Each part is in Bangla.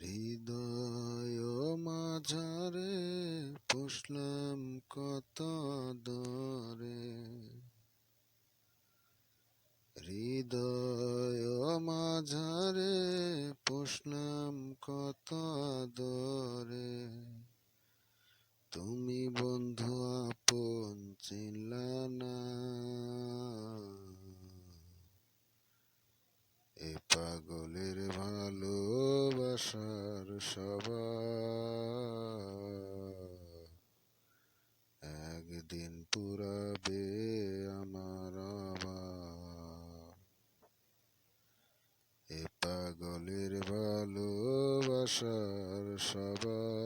হৃদয় মাঝারে পুষলাম কত দরে। হৃদয় মাঝারে পুষলাম কত দরে। তুমি বন্ধু আপন চিনলা না এ পাগলের ভালোবাসার সবার একদিন পুরাবে আমার এ পাগলের ভালোবাসার সবার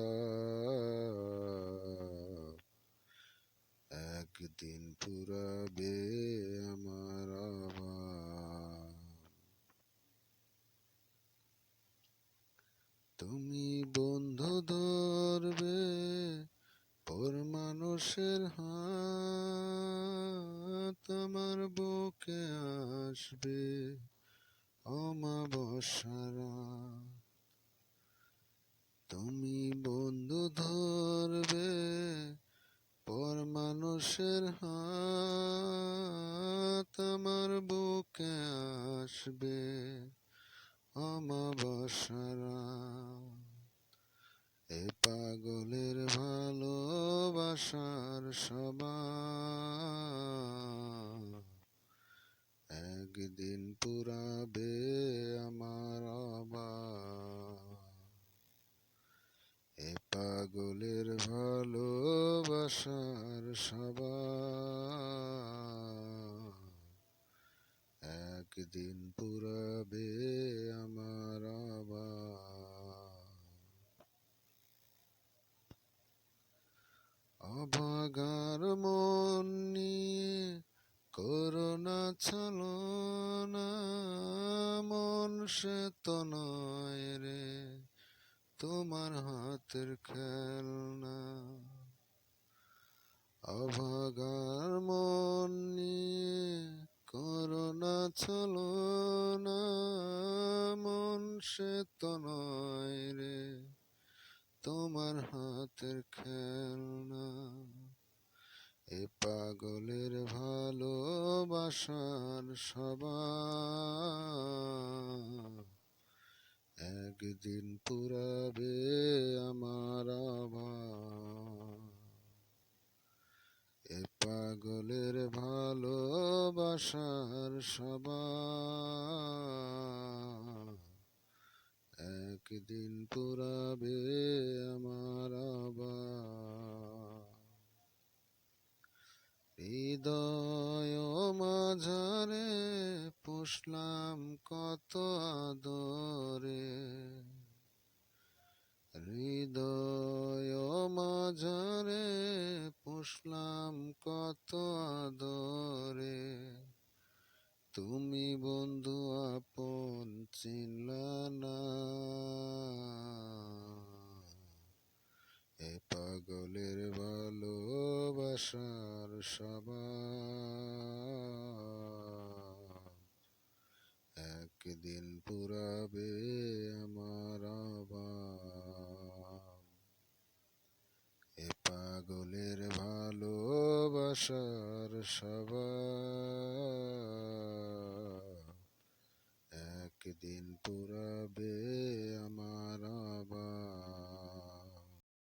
একদিন পুরাবে আমার আবার তুমি বন্ধু ধরবে পর মানুষের হাত আমার বুকে আসবে অমাবস্যারা। তুমি বন্ধু ধরবে পর মানুষের হাত আমার বুকে আসবে অমাবস্যারা। এ পাগলের ভালোবাসার সবার একদিন পুরাবে আমার এ পাগলের ভালোবাসার সবার একদিন পুরাবে আমার করোনা ছলনা মন সে তো নয় রে, তোমার হাতের খেলনা। অভাগার মন নিয়ে করোনা ছলনা মন সে তো নয় রে, তোমার হাতের খেলনা। এ পাগলের ভালোবাসার সবার। একদিন পুরাবে আমার এ পাগলের ভালোবাসার সবার। একদিন পুরাবে আমার পুষলাম কত আদরে। হৃদয় মাঝারে পুষলাম কত আদরে। তুমি বন্ধু আপন চিনলা না। এ পাগলের ভালোবাসার সবার দিন পুরাবে আমার এ পাগলের ভালোবাসার সবা একদিন পুরাবে